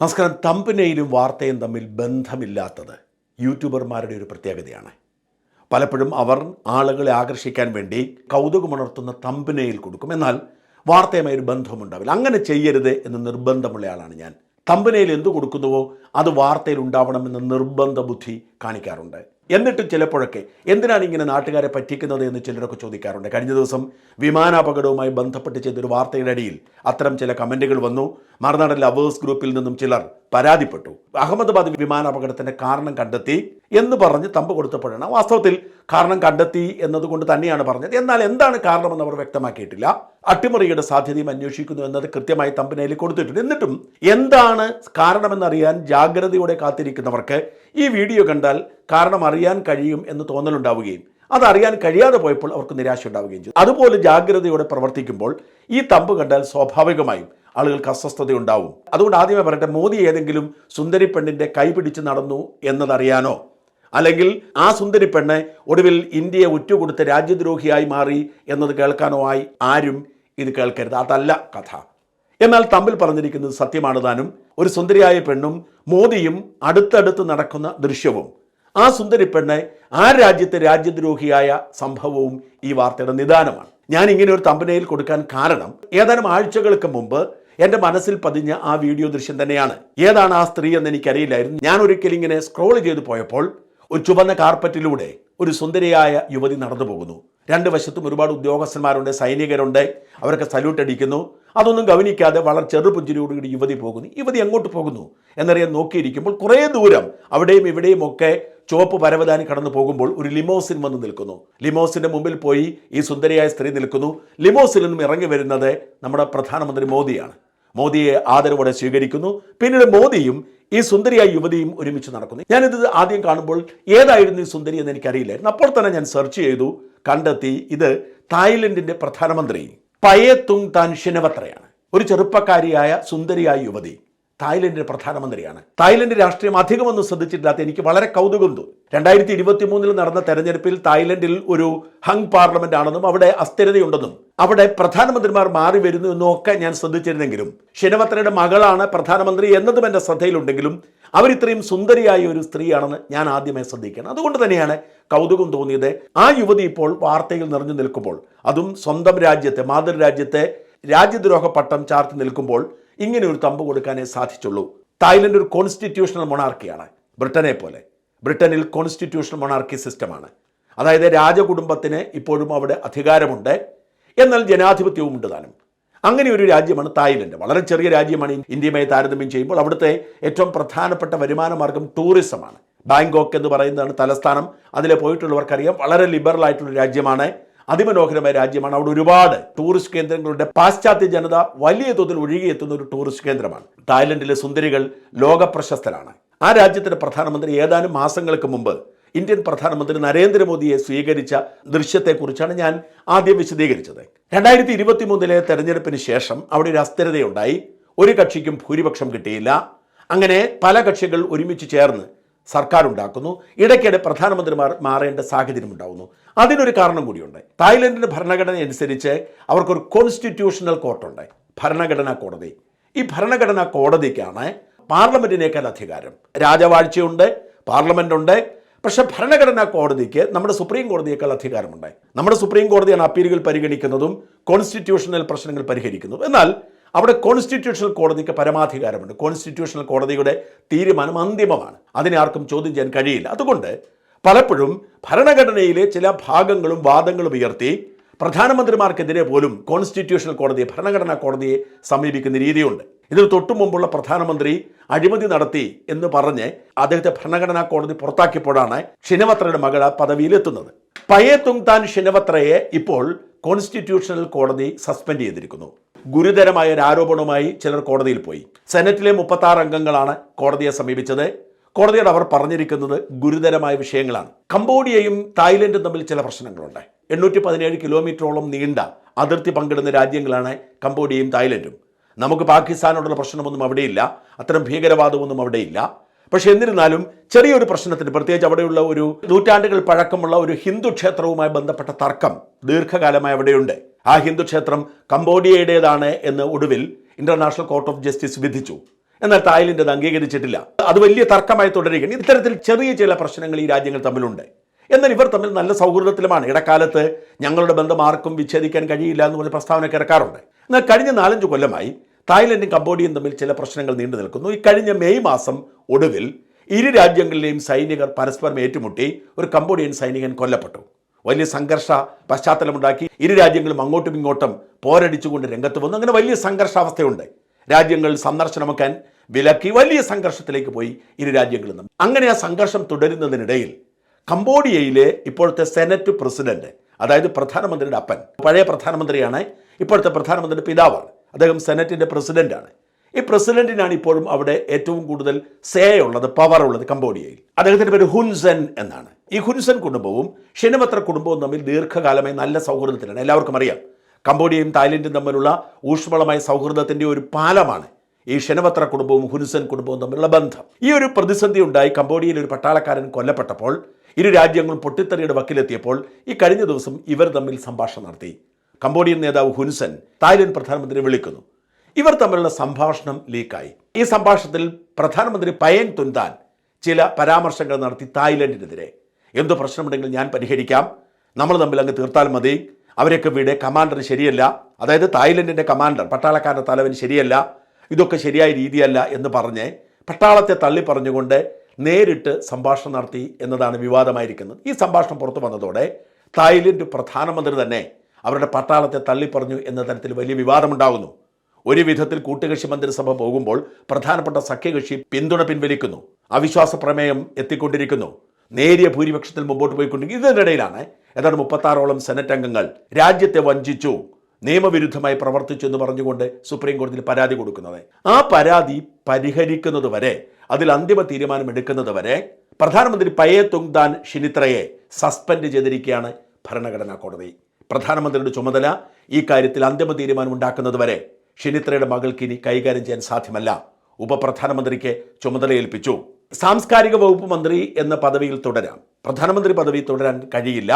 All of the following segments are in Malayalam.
നമസ്കാരം. തമ്പിനെയിലും വാർത്തയും തമ്മിൽ ബന്ധമില്ലാത്തത് യൂട്യൂബർമാരുടെ ഒരു പ്രത്യേകതയാണ്. പലപ്പോഴും അവർ ആളുകളെ ആകർഷിക്കാൻ വേണ്ടി കൗതുകമുണർത്തുന്ന തമ്പിനെയിൽ കൊടുക്കും. എന്നാൽ വാർത്തയുമായി ഒരു ബന്ധമുണ്ടാവില്ല. അങ്ങനെ ചെയ്യരുത് എന്ന് നിർബന്ധമുള്ള ആളാണ് ഞാൻ. തമ്പിനെയിൽ എന്ത് കൊടുക്കുന്നുവോ അത് വാർത്തയിൽ ഉണ്ടാവണമെന്ന് നിർബന്ധ ബുദ്ധി കാണിക്കാറുണ്ട്. എന്നിട്ടും ചിലപ്പോഴൊക്കെ എന്തിനാണ് ഇങ്ങനെ നാട്ടുകാരെ പറ്റിക്കുന്നത് എന്ന് ചിലരൊക്കെ ചോദിക്കാറുണ്ട്. കഴിഞ്ഞ ദിവസം വിമാനാപകടവുമായി ബന്ധപ്പെട്ട് ചെയ്തൊരു വാർത്തയുടെ അടിയിൽ അത്തരം ചില കമന്റുകൾ വന്നു. മറുനാടൻ ലവേഴ്സ് ഗ്രൂപ്പിൽ നിന്നും ചിലർ പരാതിപ്പെട്ടു. അഹമ്മദാബാദ് വിമാനാപകടത്തിന്റെ കാരണം കണ്ടെത്തി എന്ന് പറഞ്ഞ് തമ്പ് കൊടുത്തപ്പോഴാണ് വാസ്തവത്തിൽ കാരണം കണ്ടെത്തി എന്നതുകൊണ്ട് തന്നെയാണ് പറഞ്ഞത്. എന്നാൽ എന്താണ് കാരണമെന്ന് അവർ വ്യക്തമാക്കിയിട്ടില്ല. അട്ടിമറിയുടെ സാധ്യതയും അന്വേഷിക്കുന്നു എന്നത് കൃത്യമായി തമ്പിനേലി കൊടുത്തിട്ടുണ്ട്. എന്നിട്ടും എന്താണ് കാരണമെന്നറിയാൻ ജാഗ്രതയോടെ കാത്തിരിക്കുന്നവർക്ക് ഈ വീഡിയോ കണ്ടാൽ കാരണം അറിയാൻ കഴിയും എന്ന് തോന്നലുണ്ടാവുകയും അതറിയാൻ കഴിയാതെ പോയപ്പോൾ അവർക്ക് നിരാശ ഉണ്ടാവുകയും ചെയ്തു. അതുപോലെ ജാഗ്രതയോടെ പ്രവർത്തിക്കുമ്പോൾ ഈ തമ്പ് കണ്ടാൽ സ്വാഭാവികമായും ആളുകൾക്ക് അസ്വസ്ഥതയുണ്ടാവും. അതുകൊണ്ട് ആദ്യമേ പറയട്ടെ മോദി ഏതെങ്കിലും സുന്ദരി പെണ്ണിന്റെ കൈ പിടിച്ച് നടന്നു എന്നതറിയാനോ? അല്ലെങ്കിൽ ആ സുന്ദരി പെണ്ണ് ഒടുവിൽ ഇന്ത്യയെ ഉറ്റുകൊടുത്ത് രാജ്യദ്രോഹിയായി മാറി എന്നത് കേൾക്കാനോ ആയി? ആരും ഇത് കേൾക്കരുത്. അതല്ല കഥ. എന്നാൽ തമ്മിൽ പറഞ്ഞിരിക്കുന്നത് സത്യമാണ് താനും ഒരു സുന്ദരിയായ പെണ്ണും മോദിയും അടുത്തടുത്ത് നടക്കുന്ന ദൃശ്യവും ആ സുന്ദരി പെണ്ണെ ആ രാജ്യത്തെ രാജ്യദ്രോഹിയായ സംഭവവും ഈ വാർത്തയുടെ നിദാനമാണ്. ഞാൻ ഇങ്ങനെ ഒരു തമ്പനയിൽ കൊടുക്കാൻ കാരണം ഏതാനും ആഴ്ചകൾക്ക് മുമ്പ് എന്റെ മനസ്സിൽ പതിഞ്ഞ ആ വീഡിയോ ദൃശ്യം തന്നെയാണ്. ഏതാണ് ആ സ്ത്രീ എന്ന് എനിക്കറിയില്ലായിരുന്നു. ഞാൻ ഒരിക്കലും ഇങ്ങനെ സ്ക്രോൾ ചെയ്തു പോയപ്പോൾ ഒരു ചുവന്ന കാർപ്പറ്റിലൂടെ ഒരു സുന്ദരിയായ യുവതി നടന്നു പോകുന്നു രണ്ട് വശത്തും ഒരുപാട് ഉദ്യോഗസ്ഥന്മാരുണ്ട് സൈനികരുണ്ട്. അവരൊക്കെ സല്യൂട്ട് അടിക്കുന്നു. അതൊന്നും ഗവനിക്കാതെ വളരെ ചെറുപുഞ്ചിരിയോടുകൂടി യുവതി പോകുന്നു. യുവതി എങ്ങോട്ട് പോകുന്നു? എന്നറിയാൻ നോക്കിയിരിക്കുമ്പോൾ കുറേ ദൂരം അവിടെയും ഇവിടെയും ഒക്കെ ചുവപ്പ് പരവതാനി കടന്നു പോകുമ്പോൾ ഒരു ലിമോസിൻ വന്ന് നിൽക്കുന്നു. ലിമോസിന്റെ മുമ്പിൽ പോയി ഈ സുന്ദരിയായ സ്ത്രീ നിൽക്കുന്നു. ലിമോസിൽ നിന്നും ഇറങ്ങി വരുന്നത് നമ്മുടെ പ്രധാനമന്ത്രി മോദിയാണ്. മോദിയെ ആദരവോടെ സ്വീകരിക്കുന്നു. പിന്നീട് മോദിയും ഈ സുന്ദരിയായ യുവതിയും ഒരുമിച്ച് നടക്കുന്നു. ഞാനിത് ആദ്യം കാണുമ്പോൾ ഏതായിരുന്നു ഈ സുന്ദരി എന്ന് എനിക്കറിയില്ലായിരുന്നു. അപ്പോൾ തന്നെ ഞാൻ സെർച്ച് ചെയ്തു കണ്ടെത്തി. ഇത് തായ്ലൻഡിന്റെ പ്രധാനമന്ത്രി. പയേത്തുങ് താൻ ഷിനവത്രയാണ്. ഒരു ചെറുപ്പക്കാരിയായ സുന്ദരിയായ യുവതി തായ്ലൻഡിന്റെ പ്രധാനമന്ത്രിയാണ്. തായ്ലൻഡ് രാഷ്ട്രീയം അധികമൊന്നും ശ്രദ്ധിച്ചിട്ടില്ലാത്ത എനിക്ക് വളരെ കൗതുകം തോന്നി രണ്ടായിരത്തി ഇരുപത്തി മൂന്നിൽ നടന്ന തെരഞ്ഞെടുപ്പിൽ തായ്ലൻഡിൽ ഒരു ഹങ് പാർലമെന്റ് ആണെന്നും അവിടെ അസ്ഥിരതയുണ്ടെന്നും അവിടെ പ്രധാനമന്ത്രിമാർ മാറി വരുന്നു എന്നും ഒക്കെ ഞാൻ ശ്രദ്ധിച്ചിരുന്നെങ്കിലും ഷിനവത്രയുടെ മകളാണ് പ്രധാനമന്ത്രി എന്നതും എന്റെ ശ്രദ്ധയിലുണ്ടെങ്കിലും അവരിത്രയും സുന്ദരിയായ ഒരു സ്ത്രീയാണെന്ന് ഞാൻ ആദ്യമേ ശ്രദ്ധിക്കണം. അതുകൊണ്ട് തന്നെയാണ് കൗതുകം തോന്നിയത്. ആ യുവതി ഇപ്പോൾ വാർത്തയിൽ നിറഞ്ഞു നിൽക്കുമ്പോൾ അതും സ്വന്തം രാജ്യത്തെ മാതൃരാജ്യത്തെ രാജ്യദ്രോഹ പട്ടം ചാർത്തി നിൽക്കുമ്പോൾ ഇങ്ങനെ ഒരു തമ്പ് കൊടുക്കാനേ സാധിച്ചുള്ളൂ. തായ്ലൻഡ് ഒരു കോൺസ്റ്റിറ്റ്യൂഷണൽ മൊണാർക്കിയാണ് ബ്രിട്ടനെ പോലെ. ബ്രിട്ടനിൽ കോൺസ്റ്റിറ്റ്യൂഷണൽ മൊണാർക്കി സിസ്റ്റമാണ് അതായത് രാജകുടുംബത്തിന് ഇപ്പോഴും അവിടെ അധികാരമുണ്ട്. എന്നാൽ ജനാധിപത്യവും ഉണ്ട് താനും. അങ്ങനെ ഒരു രാജ്യമാണ് തായ്ലൻഡ്. വളരെ ചെറിയ രാജ്യമാണ് ഇന്ത്യയുമായി താരതമ്യം ചെയ്യുമ്പോൾ അവിടുത്തെ ഏറ്റവും പ്രധാനപ്പെട്ട വരുമാന മാർഗം ടൂറിസമാണ്. ബാങ്കോക്ക് എന്ന് പറയുന്നതാണ് തലസ്ഥാനം. അതിൽ പോയിട്ടുള്ളവർക്കറിയാം വളരെ ലിബറൽ ആയിട്ടുള്ള രാജ്യമാണ്. അതിമനോഹരമായ രാജ്യമാണ്. അവിടെ ഒരുപാട് ടൂറിസ്റ്റ് കേന്ദ്രങ്ങളുടെ പാശ്ചാത്യ ജനത വലിയ തോതിൽ ഒഴുകിയെത്തുന്ന ഒരു ടൂറിസ്റ്റ് കേന്ദ്രമാണ്. തായ്ലൻഡിലെ സുന്ദരികൾ ലോകപ്രശസ്തരാണ്. ആ രാജ്യത്തിന്റെ പ്രധാനമന്ത്രി ഏതാനും മാസങ്ങൾക്ക് മുമ്പ് ഇന്ത്യൻ പ്രധാനമന്ത്രി നരേന്ദ്രമോദിയെ സ്വീകരിച്ച ദൃശ്യത്തെക്കുറിച്ചാണ് ഞാൻ ആദ്യം വിശദീകരിച്ചത്. രണ്ടായിരത്തി ഇരുപത്തി മൂന്നിലെ തെരഞ്ഞെടുപ്പിന് ശേഷം അവിടെ ഒരു അസ്ഥിരതയുണ്ടായി. ഒരു കക്ഷിക്കും ഭൂരിപക്ഷം കിട്ടിയില്ല. അങ്ങനെ പല കക്ഷികൾ ഒരുമിച്ച് ചേർന്ന് സർക്കാർ ഉണ്ടാക്കുന്നു. ഇടയ്ക്കിടെ പ്രധാനമന്ത്രിമാർ മാറേണ്ട സാഹചര്യം ഉണ്ടാകുന്നു അതിനൊരു കാരണം കൂടിയുണ്ട്. തായ്ലൻഡിന്റെ ഭരണഘടന അനുസരിച്ച് അവർക്കൊരു കോൺസ്റ്റിറ്റ്യൂഷണൽ കോർട്ടുണ്ട്. ഭരണഘടനാ കോടതി. ഈ ഭരണഘടനാ കോടതിക്കാണ് പാർലമെന്റിനേക്കാൾ അധികാരം. രാജവാഴ്ചയുണ്ട് പാർലമെന്റ് ഉണ്ട് പക്ഷെ ഭരണഘടനാ കോടതിക്ക് നമ്മുടെ സുപ്രീം കോടതിയേക്കാൾ അധികാരമുണ്ടായി. നമ്മുടെ സുപ്രീം കോടതിയാണ് അപ്പീലുകൾ പരിഗണിക്കുന്നതും കോൺസ്റ്റിറ്റ്യൂഷണൽ പ്രശ്നങ്ങൾ പരിഹരിക്കുന്നതും. എന്നാൽ അവിടെ കോൺസ്റ്റിറ്റ്യൂഷണൽ കോടതിക്ക് പരമാധികാരമുണ്ട്. കോൺസ്റ്റിറ്റ്യൂഷണൽ കോടതിയുടെ തീരുമാനം അന്തിമമാണ്. അതിനെ ആർക്കും ചോദ്യം ചെയ്യാൻ കഴിയില്ല. അതുകൊണ്ട് പലപ്പോഴും ഭരണഘടനയിലെ ചില ഭാഗങ്ങളും വാദങ്ങളും ഉയർത്തി പ്രധാനമന്ത്രിമാർക്കെതിരെ പോലും കോൺസ്റ്റിറ്റ്യൂഷണൽ കോടതിയെ ഭരണഘടനാ കോടതിയെ സമീപിക്കുന്ന രീതിയുണ്ട്. ഇതിന് തൊട്ടു മുമ്പുള്ള പ്രധാനമന്ത്രി അഴിമതി നടത്തി എന്ന് പറഞ്ഞ് അദ്ദേഹത്തെ ഭരണഘടനാ കോടതി പുറത്താക്കിയപ്പോഴാണ് ഷിനവത്രയുടെ മകൾ പദവിയിലെത്തുന്നത്. പയേത്തുങ് താൻ ഷിനവത്രയെ ഇപ്പോൾ കോൺസ്റ്റിറ്റ്യൂഷണൽ കോടതി സസ്പെൻഡ് ചെയ്തിരിക്കുന്നു. ഗുരുതരമായ ഒരു ആരോപണവുമായി ചിലർ കോടതിയിൽ പോയി. സെനറ്റിലെ മുപ്പത്തി അംഗങ്ങളാണ് കോടതിയെ സമീപിച്ചത്. കോടതിയോട് അവർ പറഞ്ഞിരിക്കുന്നത് ഗുരുതരമായ വിഷയങ്ങളാണ്. കംബോഡിയയും തായ്ലൻഡും തമ്മിൽ ചില പ്രശ്നങ്ങളുണ്ട്. എണ്ണൂറ്റി പതിനേഴ് കിലോമീറ്ററോളം നീണ്ട അതിർത്തി പങ്കിടുന്ന രാജ്യങ്ങളാണ് കംബോഡിയയും തായ്ലൻഡും. നമുക്ക് പാകിസ്ഥാനോടുള്ള പ്രശ്നമൊന്നും അവിടെയില്ല. അത്തരം ഭീകരവാദമൊന്നും അവിടെയില്ല. പക്ഷേ എന്നിരുന്നാലും ചെറിയൊരു പ്രശ്നത്തിന് പ്രത്യേകിച്ച് അവിടെയുള്ള ഒരു നൂറ്റാണ്ടുകൾ പഴക്കമുള്ള ഒരു ഹിന്ദു ക്ഷേത്രവുമായി ബന്ധപ്പെട്ട തർക്കം ദീർഘകാലമായി അവിടെയുണ്ട്. ആ ഹിന്ദു ക്ഷേത്രം കംബോഡിയയുടേതാണ് എന്ന് ഒടുവിൽ ഇന്റർനാഷണൽ കോർട്ട് ഓഫ് ജസ്റ്റിസ് വിധിച്ചു. എന്നാൽ തായ്ലൻഡ് അത് അംഗീകരിച്ചിട്ടില്ല. അത് വലിയ തർക്കമായി തുടരുകയാണ്. ഇത്തരത്തിൽ ചെറിയ ചില പ്രശ്നങ്ങൾ ഈ രാജ്യങ്ങൾ തമ്മിലുണ്ട്. എന്നാൽ ഇവർ തമ്മിൽ നല്ല സൗഹൃദത്തിലുമാണ്. ഇടക്കാലത്ത് ഞങ്ങളുടെ ബന്ധം ആർക്കും വിച്ഛേദിക്കാൻ കഴിയില്ല എന്ന് പറഞ്ഞ പ്രസ്താവനയൊക്കെ ഇറക്കാറുണ്ട്. എന്നാൽ കഴിഞ്ഞ നാലഞ്ച് കൊല്ലമായി തായ്ലൻഡും കംബോഡിയയും തമ്മിൽ ചില പ്രശ്നങ്ങൾ നീണ്ടു നിൽക്കുന്നു. ഈ കഴിഞ്ഞ മെയ് മാസം ഒടുവിൽ ഇരു രാജ്യങ്ങളിലെയും സൈനികർ പരസ്പരം ഏറ്റുമുട്ടി ഒരു കംബോഡിയൻ സൈനികൻ കൊല്ലപ്പെട്ടു. വലിയ സംഘർഷ പശ്ചാത്തലമുണ്ടാക്കി ഇരു രാജ്യങ്ങളും അങ്ങോട്ടും ഇങ്ങോട്ടും പോരടിച്ചുകൊണ്ട് രംഗത്ത് വന്നു. അങ്ങനെ വലിയ സംഘർഷാവസ്ഥയുണ്ട്. രാജ്യങ്ങൾ സന്ദർശനമൊക്കാൻ വിലക്കി വലിയ സംഘർഷത്തിലേക്ക് പോയി ഇരു രാജ്യങ്ങളും അങ്ങനെ ആ സംഘർഷം തുടരുന്നതിനിടയിൽ കംബോഡിയയിലെ ഇപ്പോഴത്തെ സെനറ്റ് പ്രസിഡന്റ് അതായത് പ്രധാനമന്ത്രിയുടെ അപ്പൻ പഴയ പ്രധാനമന്ത്രിയാണ് ഇപ്പോഴത്തെ പ്രധാനമന്ത്രിയുടെ പിതാവാണ്. അദ്ദേഹം സെനറ്റിന്റെ പ്രസിഡന്റാണ്. ഈ പ്രസിഡന്റിനാണ് ഇപ്പോഴും അവിടെ ഏറ്റവും കൂടുതൽ സേ ഉള്ളത് പവർ ഉള്ളത് കംബോഡിയയിൽ. അദ്ദേഹത്തിന്റെ പേര് ഹുൻസൻ എന്നാണ്. ഈ ഹുൻസൻ കുടുംബവും ഷിനമത്ര കുടുംബവും തമ്മിൽ ദീർഘകാലമായി നല്ല സൗഹൃദത്തിലാണ്. എല്ലാവർക്കും അറിയാം കംബോഡിയയും തായ്ലൻഡും തമ്മിലുള്ള ഊഷ്മളമായ സൗഹൃദത്തിന്റെ ഒരു പാലമാണ് ഈ ഷെനവത്ര കുടുംബവും ഹുൻസൻ കുടുംബവും തമ്മിലുള്ള ബന്ധം. ഈ ഒരു പ്രതിസന്ധി ഉണ്ടായി കംബോഡിയയിൽ ഒരു പട്ടാളക്കാരൻ കൊല്ലപ്പെട്ടപ്പോൾ ഇരു രാജ്യങ്ങളും പൊട്ടിത്തെറിയുടെ വക്കിലെത്തിയപ്പോൾ ഈ കഴിഞ്ഞ ദിവസം ഇവർ തമ്മിൽ സംഭാഷണം നടത്തി. കംബോഡിയൻ നേതാവ് ഹുൻസൻ തായ്ലൻഡ് പ്രധാനമന്ത്രിയെ വിളിക്കുന്നു. ഇവർ തമ്മിലുള്ള സംഭാഷണം ലീക്കായി. ഈ സംഭാഷണത്തിൽ പ്രധാനമന്ത്രി പയൻ തുൻതാൻ ചില പരാമർശങ്ങൾ നടത്തി തായ്ലൻഡിനെതിരെ. എന്ത് പ്രശ്നമുണ്ടെങ്കിലും ഞാൻ പരിഹരിക്കാം. നമ്മൾ തമ്മിൽ അങ്ങ് തീർത്താൽ മതി. അവരൊക്കെ വീട്. കമാൻഡർ ശരിയല്ല. അതായത് തായ്ലൻഡിന്റെ കമാൻഡർ പട്ടാളക്കാരുടെ തലവൻ ശരിയല്ല. ഇതൊക്കെ ശരിയായ രീതിയല്ല എന്ന് പറഞ്ഞ് പട്ടാളത്തെ തള്ളി പറഞ്ഞുകൊണ്ട് നേരിട്ട് സംഭാഷണം നടത്തി എന്നതാണ് വിവാദമായിരിക്കുന്നത്. ഈ സംഭാഷണം പുറത്തു വന്നതോടെ തായ്ലൻഡ് പ്രധാനമന്ത്രി തന്നെ അവരുടെ പട്ടാളത്തെ തള്ളിപ്പറഞ്ഞു എന്ന തരത്തിൽ വലിയ വിവാദമുണ്ടാകുന്നു. ഒരു വിധത്തിൽ കൂട്ടുകക്ഷി മന്ത്രിസഭ പോകുമ്പോൾ പ്രധാനപ്പെട്ട സഖ്യകക്ഷി പിന്തുണ പിൻവലിക്കുന്നു. അവിശ്വാസ പ്രമേയം എത്തിക്കൊണ്ടിരിക്കുന്നു. നേരിയ ഭൂരിപക്ഷത്തിൽ മുമ്പോട്ട് പോയിക്കൊണ്ടിരിക്കുന്നു. ഇതിനിടയിലാണ് ഏതാണ്ട് മുപ്പത്താറോളം സെനറ്റ് അംഗങ്ങൾ രാജ്യത്തെ വഞ്ചിച്ചു നിയമവിരുദ്ധമായി പ്രവർത്തിച്ചു എന്ന് പറഞ്ഞുകൊണ്ട് സുപ്രീം കോടതിയിൽ പരാതി കൊടുക്കുന്നത്. ആ പരാതി പരിഹരിക്കുന്നത് വരെ അതിൽ അന്തിമ തീരുമാനം എടുക്കുന്നത് വരെ പ്രധാനമന്ത്രി പയേ തുങ്താൻ ഷിനിത്രയെ സസ്പെൻഡ് ചെയ്തിരിക്കുകയാണ് ഭരണഘടനാ കോടതി. പ്രധാനമന്ത്രിയുടെ ചുമതല ഈ കാര്യത്തിൽ അന്തിമ തീരുമാനം ഉണ്ടാക്കുന്നത് വരെ ഷിനിത്രയുടെ മകൾക്ക് ഇനി കൈകാര്യം ചെയ്യാൻ സാധ്യമല്ല. ഉപപ്രധാനമന്ത്രിക്ക് ചുമതല ഏൽപ്പിച്ചു സാംസ്കാരിക വകുപ്പ് മന്ത്രി എന്ന പദവിയിൽ തുടരാം. പ്രധാനമന്ത്രി പദവി തുടരാൻ കഴിയില്ല.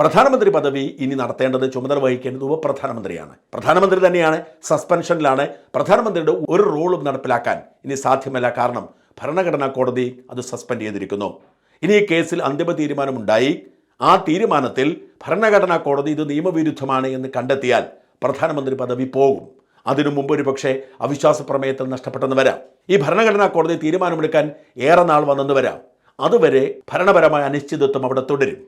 പ്രധാനമന്ത്രി പദവി ഇനി നടത്തേണ്ടത് ചുമതല വഹിക്കേണ്ടത് ഉപപ്രധാനമന്ത്രിയാണ്. പ്രധാനമന്ത്രി തന്നെയാണ് സസ്പെൻഷനിലാണ്. പ്രധാനമന്ത്രിയുടെ ഒരു റോളും നടപ്പിലാക്കാൻ ഇനി സാധ്യമല്ല. കാരണം ഭരണഘടനാ കോടതി അത് സസ്പെൻഡ് ചെയ്തിരിക്കുന്നു. ഇനി ഈ കേസിൽ അന്തിമ തീരുമാനമുണ്ടായി. ആ തീരുമാനത്തിൽ ഭരണഘടനാ കോടതി ഇത് നിയമവിരുദ്ധമാണ് എന്ന് കണ്ടെത്തിയാൽ പ്രധാനമന്ത്രി പദവി പോകും. അതിനു മുമ്പ് ഒരു പക്ഷേ അവിശ്വാസ പ്രമേയത്തിൽ നഷ്ടപ്പെട്ടെന്ന് വരാം. ഈ ഭരണഘടനാ കോടതി തീരുമാനമെടുക്കാൻ ഏറെ നാൾ വന്നെന്ന് വരാം. അതുവരെ ഭരണപരമായ അനിശ്ചിതത്വം അവിടെ തുടരും.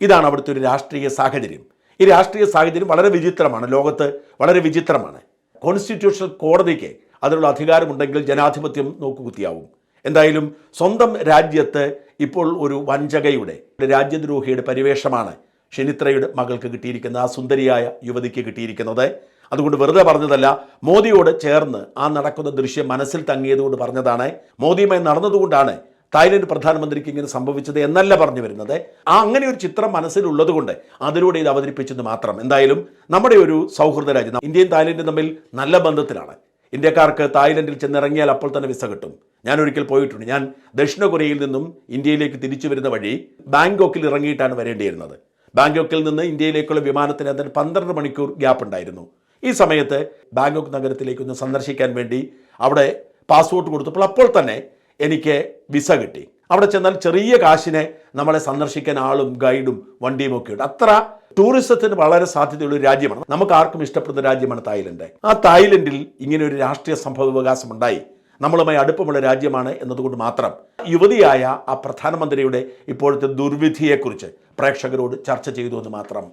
ഇതാണ് അവിടുത്തെ ഒരു രാഷ്ട്രീയ സാഹചര്യം. ഈ രാഷ്ട്രീയ സാഹചര്യം വളരെ വിചിത്രമാണ്. ലോകത്ത് വളരെ വിചിത്രമാണ്. കോൺസ്റ്റിറ്റ്യൂഷണൽ കോടതിക്ക് അതിനുള്ള അധികാരമുണ്ടെങ്കിൽ ജനാധിപത്യം നോക്കുകുത്തിയാവും. എന്തായാലും സ്വന്തം രാജ്യത്ത് ഇപ്പോൾ ഒരു വഞ്ചകയുടെ രാജ്യദ്രോഹിയുടെ പരിവേഷമാണ് ഷെനിത്രയുടെ മകൾക്ക് കിട്ടിയിരിക്കുന്ന ആ സുന്ദരിയായ യുവതിക്ക് കിട്ടിയിരിക്കുന്നത്. അതുകൊണ്ട് വെറുതെ പറഞ്ഞതല്ല മോദിയോട് ചേർന്ന് ആ നടക്കുന്ന ദൃശ്യം മനസ്സിൽ തങ്ങിയതുകൊണ്ട് പറഞ്ഞതാണ്. മോദിയുമായി നടന്നതുകൊണ്ടാണ് തായ്ലൻഡ് പ്രധാനമന്ത്രിക്ക് ഇങ്ങനെ സംഭവിച്ചത് എന്നല്ല പറഞ്ഞു വരുന്നത്. ആ അങ്ങനെ ഒരു ചിത്രം മനസ്സിലുള്ളതുകൊണ്ട് അതിലൂടെ ഇത് അവതരിപ്പിച്ചത് മാത്രം. എന്തായാലും നമ്മുടെ ഒരു സൗഹൃദ രാജ്യം ഇന്ത്യയും തായ്ലൻഡും തമ്മിൽ നല്ല ബന്ധത്തിലാണ്. ഇന്ത്യക്കാർക്ക് തായ്ലൻഡിൽ ചെന്നിറങ്ങിയാൽ അപ്പോൾ തന്നെ വിസ കിട്ടും. ഞാൻ ഒരിക്കൽ പോയിട്ടുണ്ട്. ഞാൻ ദക്ഷിണ കൊറിയയിൽ നിന്നും ഇന്ത്യയിലേക്ക് തിരിച്ചു വരുന്ന വഴി ബാങ്കോക്കിൽ ഇറങ്ങിയിട്ടാണ് വരേണ്ടിയിരുന്നത്. ബാങ്കോക്കിൽ നിന്ന് ഇന്ത്യയിലേക്കുള്ള വിമാനത്തിന് അതിന് പന്ത്രണ്ട് മണിക്കൂർ ഗ്യാപ്പ് ഉണ്ടായിരുന്നു. ഈ സമയത്ത് ബാങ്കോക്ക് നഗരത്തിലേക്ക് ഒന്ന് സന്ദർശിക്കാൻ വേണ്ടി അവിടെ പാസ്പോർട്ട് കൊടുത്തപ്പോൾ അപ്പോൾ തന്നെ എനിക്ക് വിസ കിട്ടി. അവിടെ ചെന്നാൽ ചെറിയ കാശിനെ നമ്മളെ സന്ദർശിക്കാൻ ആളും ഗൈഡും വണ്ടിയും ഒക്കെ ഉണ്ട്. അത്ര ടൂറിസത്തിന് വളരെ സാധ്യതയുള്ള ഒരു രാജ്യമാണ്. നമുക്ക് ആർക്കും ഇഷ്ടപ്പെടുന്ന രാജ്യമാണ് തായ്ലൻഡ്. ആ തായ്ലൻഡിൽ ഇങ്ങനെ ഒരു രാഷ്ട്രീയ സംഭവ വികാസം ഉണ്ടായി. നമ്മളുമായി അടുപ്പമുള്ള രാജ്യമാണ് എന്നതുകൊണ്ട് മാത്രം യുവതിയായ ആ പ്രധാനമന്ത്രിയുടെ ഇപ്പോഴത്തെ ദുർവിധിയെക്കുറിച്ച് പ്രേക്ഷകരോട് ചർച്ച ചെയ്തു എന്ന് മാത്രം.